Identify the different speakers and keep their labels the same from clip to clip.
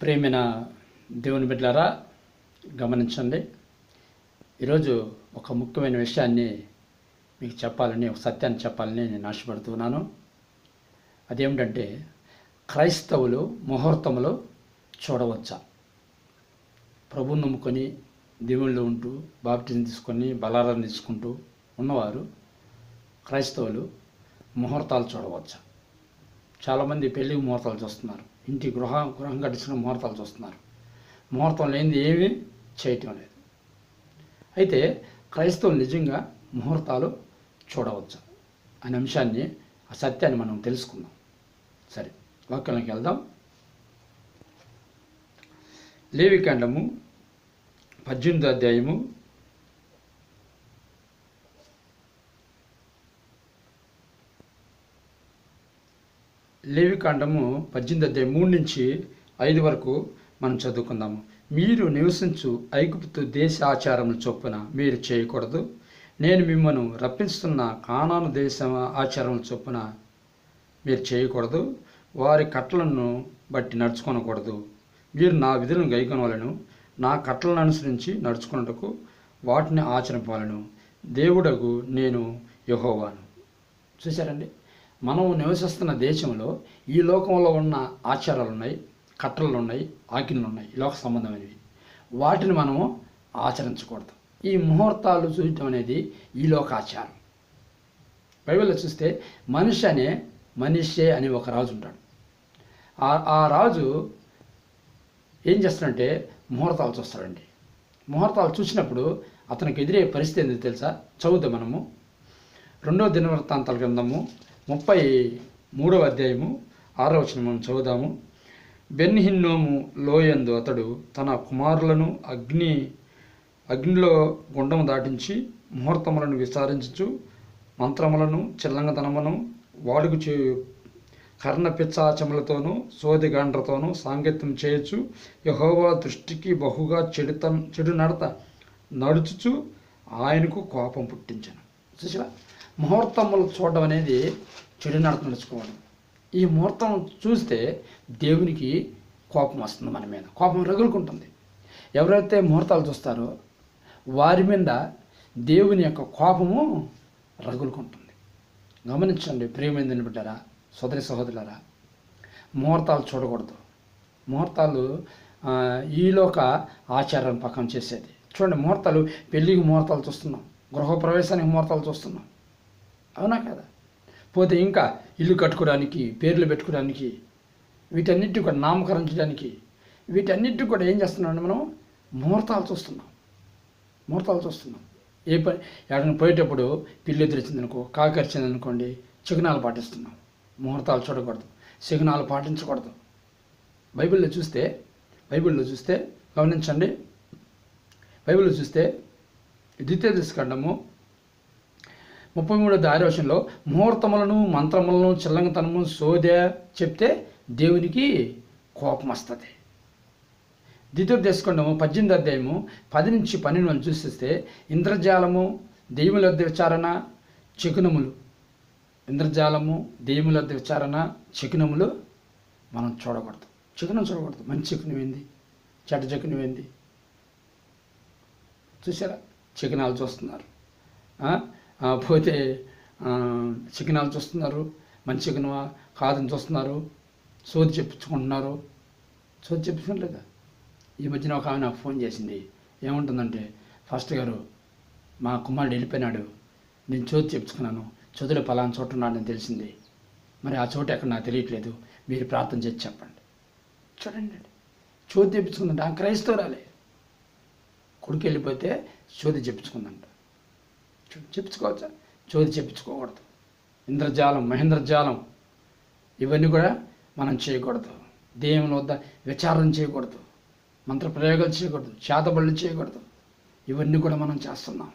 Speaker 1: ప్రేమైన దేవుని బిడ్డలారా గమనించండి. ఈరోజు ఒక ముఖ్యమైన విషయాన్ని మీకు చెప్పాలని ఒక సత్యాన్ని చెప్పాలని నేను ఆశపడుతున్నాను. అదేమిటంటే క్రైస్తవులు ముహూర్తములు చూడవచ్చా? ప్రభు నమ్ముకొని దేవుళ్ళు ఉంటూ బాప్టిజం తీసుకొని బలారం తీసుకుంటూ ఉన్నవారు క్రైస్తవులు ముహూర్తాలు చూడవచ్చా? చాలామంది పెళ్ళి ముహూర్తాలు చూస్తున్నారు. ఇంటి గృహ గృహం కట్టించిన ముహూర్తాలు చూస్తున్నారు. ముహూర్తం లేనిది ఏమీ చేయటం లేదు. అయితే క్రైస్తవులు నిజంగా ముహూర్తాలు చూడవచ్చు అనే అంశాన్ని ఆ సత్యాన్ని మనం తెలుసుకుందాం. సరే వాక్యంలోకి వెళ్దాం. లేవికాండము పద్దెనిమిది అధ్యాయము లేవికాండము పద్దెనిమిది అధ్యాయం మూడు నుంచి ఐదు వరకు మనం చదువుకుందాము. మీరు నివసించు ఐగుప్తు దేశ ఆచారములు చొప్పున మీరు చేయకూడదు. నేను మిమ్మల్ని రప్పిస్తున్న కానాను దేశ ఆచారముల చొప్పున మీరు చేయకూడదు. వారి కట్టలను బట్టి నడుచుకొనకూడదు. మీరు నా విధులను గైకొనవలను. నా కట్టలను అనుసరించి నడుచుకున్నటకు వాటిని ఆచరింపవలను. దేవుడకు నేను యహోవాను. చూశారండి? మనం నివసిస్తున్న దేశంలో ఈ లోకంలో ఉన్న ఆచారాలు ఉన్నాయి కట్టలు ఉన్నాయి ఆజ్ఞలు ఉన్నాయి ఈ లోక సంబంధమైనవి. వాటిని మనము ఆచరించకూడదు. ఈ ముహూర్తాలు చూడటం అనేది ఈ లోక ఆచారం. బైబిల్లో చూస్తే మనిషి అనే మనిషే అని ఒక రాజు ఉంటాడు. ఆ రాజు ఏం చేస్తాడంటే ముహూర్తాలు చూస్తాడండి. ముహూర్తాలు చూసినప్పుడు అతనికి ఎదురే పరిస్థితి ఏందో తెలుసా? చదువుతాం మనము. రెండో దినవృత్తాంతాల గ్రంథము ముప్పై మూడవ అధ్యాయము ఆరవ వచనం మనం చదువుదాము. బెన్హిన్నోము లోయందు అతడు తన కుమారులను అగ్ని అగ్నిలో గుండము దాటించి ముహూర్తములను విచారించుచు మంత్రములను చిల్లంగతనమును వాడుకు చే కర్ణ పిచ్చాచములతోనూ సోదిగాండ్రతోనూ సాంగత్యం చేయొచ్చు యహోవా దృష్టికి బహుగా చెడుత చెడు నడత నడుచుచు ఆయనకు కోపం పుట్టించాను. చూసారా? ముహూర్తములు చూడడం అనేది చెడు నడత నడుచుకోవడం. ఈ ముహూర్తం చూస్తే దేవునికి కోపం వస్తుంది మన మీద. కోపం రగులుకుంటుంది. ఎవరైతే ముహూర్తాలు చూస్తారో వారి మీద దేవుని యొక్క కోపము రగులుకుంటుంది. గమనించండి ప్రియమైన బిడ్డారా సోదరి సహోదరులరా ముహూర్తాలు చూడకూడదు. ముహూర్తాలు ఈలోక ఆచారం పక్కన చేసేది. చూడండి ముహూర్తాలు పెళ్ళికి ముహూర్తాలు చూస్తున్నాం. గృహప్రవేశానికి ముహూర్తాలు చూస్తున్నాం. అవునా కదా? పోతే ఇంకా ఇల్లు కట్టుకోవడానికి పేర్లు పెట్టుకోవడానికి వీటన్నిటి కూడా నామకరించడానికి వీటన్నిటి కూడా ఏం చేస్తున్నాం మనం ముహూర్తాలు చూస్తున్నాం. ముహూర్తాలు చూస్తున్నాం. ఏ పని ఎక్కడికి పోయేటప్పుడు పిల్లి ఎదురొచ్చిందనుకో కాకరిచింది అనుకోండి చిహ్నాలు పాటిస్తున్నాం. ముహూర్తాలు చూడకూడదు. చిహ్నాలు పాటించకూడదు. బైబిల్లో చూస్తే బైబిల్లో చూస్తే గమనించండి. బైబిల్లో చూస్తే ద్వితీయ దశకండము ముప్పై మూడో దారివశంలో ముహూర్తములను మంత్రములను చిల్లంగతనము సోద చెప్తే దేవునికి కోపం వస్తుంది ద్వితీయ పద్దెనిమిది అధ్యాయము పది నుంచి పన్నెండు మనం చూసిస్తే ఇంద్రజాలము దెయ్యముల విచారణ చికునములు ఇంద్రజాలము దెయ్యముల విచారణ చికునములు మనం చూడకూడదు. చికునం చూడకూడదు. మంచి చికునం ఏంది? చెడ్డ చికునం ఏంది? చూసారా చికనాలు చూస్తున్నారు. పోతే చికెనాలు చూస్తున్నారు మంచి చికెనవా కాదని చూస్తున్నారు సోది చెప్పించుకుంటున్నారు. సోది చెప్పించలేదా ఈ మధ్యన ఒక ఆమె నాకు ఫోన్ చేసింది. ఏముంటుందంటే ఫస్ట్ గారు మా కుమారుడు వెళ్ళిపోయినాడు. నేను చోటు చెప్పుకున్నాను చదువులో పలానా చోట ఉన్నాడని తెలిసింది. మరి ఆ చోటు ఎక్కడ నాకు తెలియట్లేదు. మీరు ప్రార్థన చేసి చెప్పండి. చూడండి. చోటు చెప్పించుకుందంట. ఆ క్రైస్తవరాలే. కొడుకు వెళ్ళిపోతే చోది చెప్పించుకుందంట. చెప్పించుకోవచ్చా? చోది చెప్పించుకోకూడదు. ఇంద్రజాలం మహేంద్రజాలం ఇవన్నీ కూడా మనం చేయకూడదు. దేవుని వద్ద విచారణ చేయకూడదు. మంత్ర ప్రయోగాలు చేయకూడదు. చేతబళ్ళు చేయకూడదు. ఇవన్నీ కూడా మనం చేస్తున్నాం.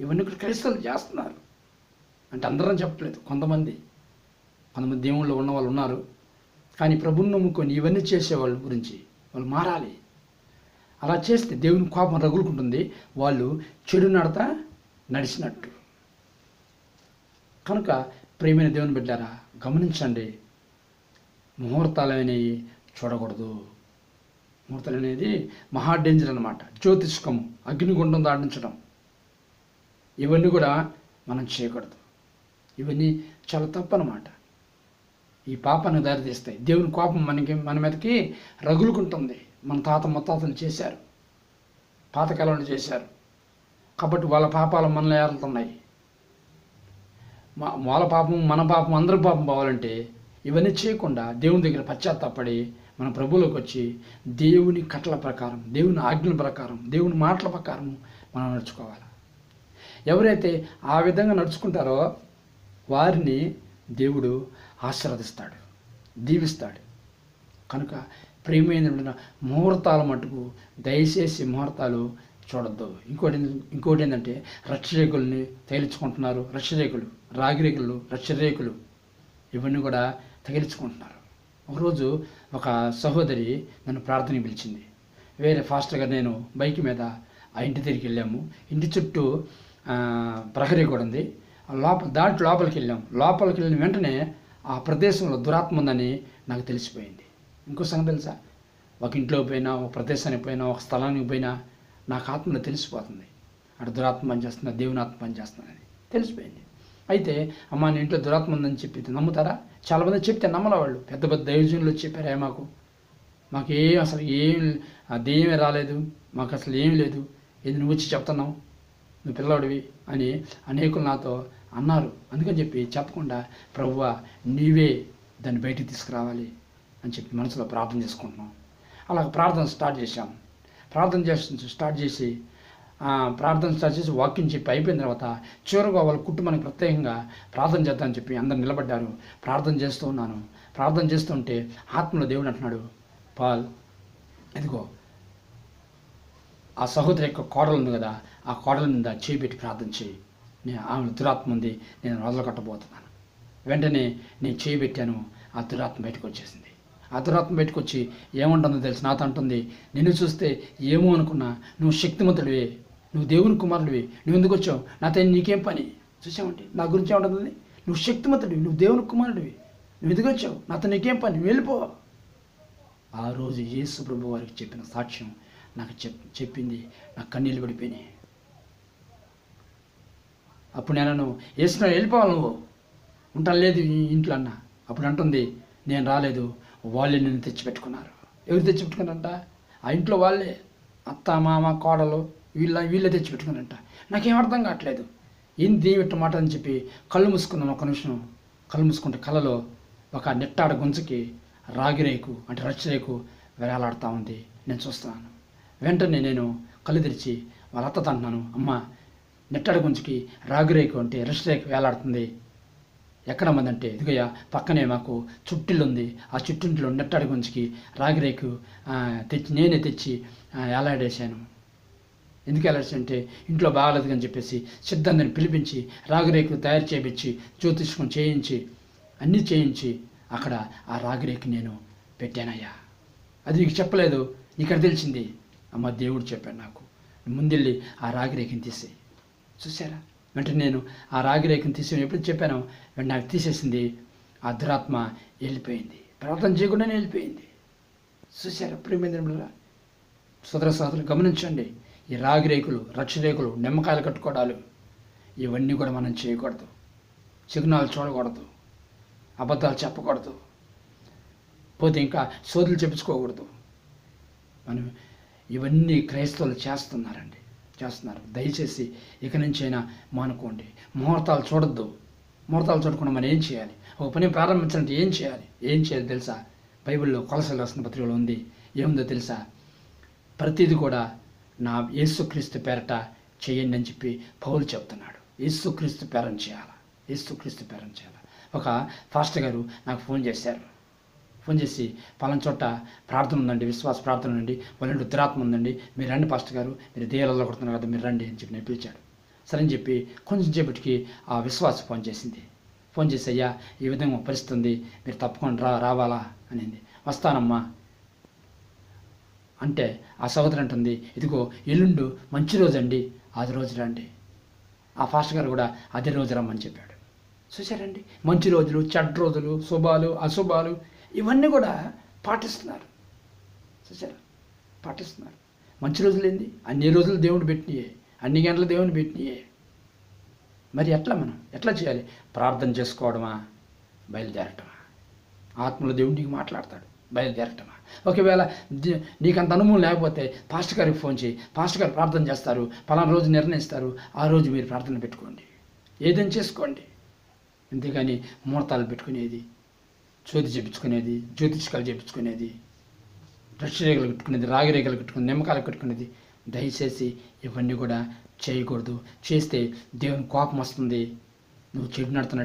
Speaker 1: ఇవన్నీ కూడా క్రైస్తవులు చేస్తున్నారు. అంటే అందరం చెప్పలేదు. కొంతమంది కొంతమంది దేవుళ్ళు ఉన్న వాళ్ళు ఉన్నారు. కానీ ప్రభుని నమ్ముకొని ఇవన్నీ చేసేవాళ్ళ గురించి వాళ్ళు మారాలి. అలా చేస్తే దేవుని కోపం రగులుకుంటుంది. వాళ్ళు చెడు నడత నడిచినట్టు. కనుక ప్రేమైన దేవుని బిడ్డారా గమనించండి. ముహూర్తాలు అనేవి చూడకూడదు. ముహూర్తాలు అనేది మహా డేంజర్ అనమాట జ్యోతిష్కము అగ్నిగుండం దాటించడం. ఇవన్నీ కూడా మనం చేయకూడదు. ఇవన్నీ చాలా తప్పు అనమాట ఈ పాపాన్ని దారితీస్తాయి. దేవుని కోపం మనకి మన మీదకి రగులుకుంటుంది. మన తాత ముత్తాతలు చేశారు. పాతకాలంలో చేశారు. కాబట్టి వాళ్ళ పాపాలు మనలో ఏరుతున్నాయి మా వాళ్ళ పాపం మన పాపం అందరి పాపం పోవాలంటే ఇవన్నీ చేయకుండా దేవుని దగ్గర పశ్చాత్తాపడి మన ప్రభువులోకి వచ్చి దేవుని కట్టల ప్రకారం దేవుని ఆజ్ఞల ప్రకారం దేవుని మాటల ప్రకారం మనం నడుచుకోవాలి. ఎవరైతే ఆ విధంగా నడుచుకుంటారో వారిని దేవుడు ఆశీర్వదిస్తాడు దీవిస్తాడు. కనుక ప్రియమైన ముహూర్తాల మటుకు దయచేసి ముహూర్తాలు చూడొద్దు. ఇంకోటి ఇంకోటి ఏంటంటే రక్షరేకుల్ని తగిలించుకుంటున్నారు. రక్షరేకులు రాగిరేకులు రక్షరేకులు ఇవన్నీ కూడా తగిలించుకుంటున్నారు. ఒకరోజు ఒక సహోదరి నన్ను ప్రార్థన పిలిచింది. వేరే ఫాస్ట్గా నేను బైక్ మీద ఆ ఇంటి దగ్గరికి వెళ్ళాము. ఇంటి చుట్టూ ప్రహరీ కూడా ఉంది. ఆ లోపల దాంట్లో లోపలికి వెళ్ళాం. లోపలికి వెళ్ళిన వెంటనే ఆ ప్రదేశంలో దురాత్మ ఉందని నాకు తెలిసిపోయింది. ఇంకో సంగతి తెలుసా? ఒక ఇంట్లో పోయినా ఒక ప్రదేశానికి పోయినా ఒక స్థలానికి పోయినా నాకు ఆత్మలో తెలిసిపోతుంది. అటు దురాత్మ పనిచేస్తున్నా దేవుని ఆత్మ పనిచేస్తున్నానని తెలిసిపోయింది. అయితే అమ్మ నీ ఇంట్లో దురాత్మ ఉందని చెప్పి నమ్ముతారా? చాలామంది చెప్తే నమ్మల వాళ్ళు. పెద్ద పెద్ద దైవజనులు చెప్పారే మాకు. మాకు ఏం అసలు ఏం ఆ దెయ్యమే రాలేదు. మాకు అసలు ఏం లేదు. ఇది నువ్వు వచ్చి చెప్తున్నావు. నువ్వు పిల్లవాడివి అని అనేకులు నాతో అన్నారు. అందుకని చెప్పి చెప్పకుండా ప్రభువ నీవే దాన్ని బయటికి తీసుకురావాలి అని చెప్పి మనసులో ప్రార్థన చేసుకుంటున్నాం. అలా ప్రార్థన స్టార్ట్ చేశాం. ప్రార్థన చేసి స్టార్ట్ చేసి ప్రార్థన స్టార్ట్ చేసి వాకింగ్ చెప్పి అయిపోయిన తర్వాత చివరిగా వాళ్ళ కుటుంబానికి ప్రత్యేకంగా ప్రార్థన చేద్దామని చెప్పి అందరు నిలబడ్డారు. ప్రార్థన చేస్తూ ఉన్నాను. ప్రార్థన చేస్తుంటే ఆత్మలో దేవుడు అంటున్నాడు పాల్ ఇదిగో ఆ సహోదరి యొక్క కోడలు ఉంది కదా ఆ కోడల మీద చేయి పెట్టి ప్రార్థన చేయి. నేను ఆమె దురాత్మ ఉంది నేను కట్టబోతున్నాను. వెంటనే నేను చేయి పెట్టాను ఆ దురాత్మ బయటకు వచ్చేసింది. ఆ దురాత్మ బయటకు వచ్చి ఏముంటుందో తెలిసి. నాతో అంటుంది నిన్ను చూస్తే ఏమో అనుకున్నా నువ్వు శక్తిమంతుడివే నువ్వు దేవుని కుమారుడివి నువ్వు ఎందుకు వచ్చావు? నాతో నీకేం పని? చూసామంటే నా గురించి ఏముంటుంది? నువ్వు శక్తిమంతుడివి నువ్వు దేవుని కుమారుడివి నువ్వు ఎందుకు వచ్చావు? నాతో నీకేం పని? నువ్వు వెళ్ళిపో. ఆ రోజు యేసు ప్రభు వారికి చెప్పిన సాక్ష్యం నాకు చెప్ చెప్పింది నా కన్నీళ్ళు పడిపోయినాయి అప్పుడు నేను వేసిన వెళ్ళిపోవాలి నువ్వు. ఉంటాను లేదు ఇంట్లో అన్న. అప్పుడు అంటుంది నేను రాలేదు. వాళ్ళే నిన్ను తెచ్చిపెట్టుకున్నారు. ఎవరు తెచ్చిపెట్టుకున్నారంట? ఆ ఇంట్లో వాళ్ళే. అత్త మామ కోడలు వీళ్ళ వీళ్ళే తెచ్చిపెట్టుకున్నారంట. నాకేం అర్థం కావట్లేదు. ఏంది దేవిట్ట మాట అని చెప్పి కళ్ళు మూసుకున్నాను ఒక నిమిషం. కళ్ళు మూసుకుంటే కళ్ళలో ఒక నెట్టాడ గుంజకి రాగిరేకు అంటే రచ్చరేకు వేలాడుతూ ఉంది. నేను చూస్తున్నాను. వెంటనే నేను కళ్ళు తెరిచి వాళ్ళ అత్తతో అంటున్నాను అమ్మ నెట్టాడ గుంజుకి రాగిరేకు అంటే రచ్చరేకు వేలాడుతుంది. ఎక్కడ మందంటే ఇదిగయ్య పక్కనే మాకు చుట్టిల్లు ఉంది ఆ చుట్టింట్లో నెట్టాడి గుంజికి రాగిరేకు తెచ్చి నేనే తెచ్చి ఎలాడేశాను ఎందుకు అంటే ఇంట్లో బాగాలేదు అని చెప్పేసి సిద్ధాంతిని పిలిపించి రాగిరేకు తయారు చేయించి జ్యోతిష్కం చేయించి అన్నీ చేయించి అక్కడ ఆ రాగిరేకు నేను పెట్టానయ్యా. అది నీకు చెప్పలేదు నీకు తెలిసింది. అమ్మ దేవుడు చెప్పాడు నాకు ముందెళ్ళి ఆ రాగిరేకిని తీసేయి. చూసారా వెంటనే నేను ఆ రాగిరేఖను తీసి ఎప్పుడు చెప్పానో? వెంటనే నాకు తీసేసింది. ఆ దురాత్మ వెళ్ళిపోయింది. ప్రార్థన చేయకుండానే వెళ్ళిపోయింది. చూశారు ప్రేమేంద్రంలో సోదర సోదరులు గమనించండి. ఈ రాగిరేకులు రక్షరేకులు నిమ్మకాయలు కట్టుకోవడాలు ఇవన్నీ కూడా మనం చేయకూడదు. సిగ్నల్ చూడకూడదు. అబద్ధాలు చెప్పకూడదు. పోతే ఇంకా సోదులు చెప్పించుకోకూడదు మనం ఇవన్నీ క్రైస్తవులు చేస్తున్నారండి. చేస్తున్నారు. దయచేసి ఇక నుంచైనా మానుకోండి. ముహూర్తాలు చూడొద్దు. ముహూర్తాలు చూడకుండా మనం ఏం చేయాలి? ఒక పని ప్రారంభించాలంటే ఏం చేయాలి? ఏం చేయాలి తెలుసా? బైబిల్లో కొలసలు రాసిన పత్రికలో ఉంది. ఏముందో తెలుసా? ప్రతిదీ కూడా నా యేసుక్రీస్తు పేరట చేయండి అని చెప్పి పౌలు చెప్తున్నాడు. యేసుక్రీస్తు పేరం చేయాలి? యేసుక్రీస్తు పేరం చేయాలి? ఒక ఫాస్టర్ గారు నాకు ఫోన్ చేశారు. ఫోన్ చేసి పలాన చోట ప్రార్థన ఉందండి విశ్వాస ప్రార్థన ఉందండి వాళ్ళ ఇంటి దురాత్మ ఉందండి మీరు రండి పాస్టర్ గారు మీరు దేయాలలో కొడుతున్నారు కదా మీరు రండి అని చెప్పి నేను పిలిచాడు సరే అని చెప్పి కొంచెం సేపటికి ఆ విశ్వాస ఫోన్ చేసింది. ఫోన్ చేసి అయ్యా ఈ విధంగా పరిస్థితి ఉంది మీరు తప్పకుండా రా రావాలా? అనింది. వస్తానమ్మా. అంటే ఆ సహోదరు అంటుంది ఇదిగో ఎల్లుండు మంచి రోజు అండి అది రోజు రండి. ఆ ఫాస్ట్ గారు కూడా అదే రోజు రమ్మని చెప్పాడు. చూశారండి? మంచి రోజులు చెడ్డ రోజులు శుభాలు అశుభాలు ఇవన్నీ కూడా పాటిస్తున్నారు. చూసారా పాటిస్తున్నారు. మంచి రోజులు ఏంది? అన్ని రోజులు దేవుడు పెట్టినయే. అన్ని గంటలు దేవుని పెట్టినయే. మరి ఎట్లా మనం? ఎట్లా చేయాలి? ప్రార్థన చేసుకోవడమా? బయలుదేరటమా? ఆత్మల దేవుడు నీకు మాట్లాడతాడు. బయలుదేరటమా? ఒకవేళ నీకంత నీకు అంత అనుభవం లేకపోతే పాస్టర్ గారికి ఫోన్ చేయి. పాస్టర్ గారు ప్రార్థన చేస్తారు. పలానా రోజు నిర్ణయిస్తారు. ఆ రోజు మీరు ప్రార్థన పెట్టుకోండి. ఏదైనా చేసుకోండి. అంతేగాని ముహూర్తాలు పెట్టుకునేది జ్యోతి చేపించుకునేది జ్యోతిష్కాలు చేపించుకునేది రక్ష రేఖలు కట్టుకునేది రాగి రేఖలు కట్టుకునేది నిమ్మకాయలు కట్టుకునేది దయచేసి ఇవన్నీ కూడా చేయకూడదు. చేస్తే దేవుని కోపం వస్తుంది. నువ్వు చెడు నడుతున్నట్టు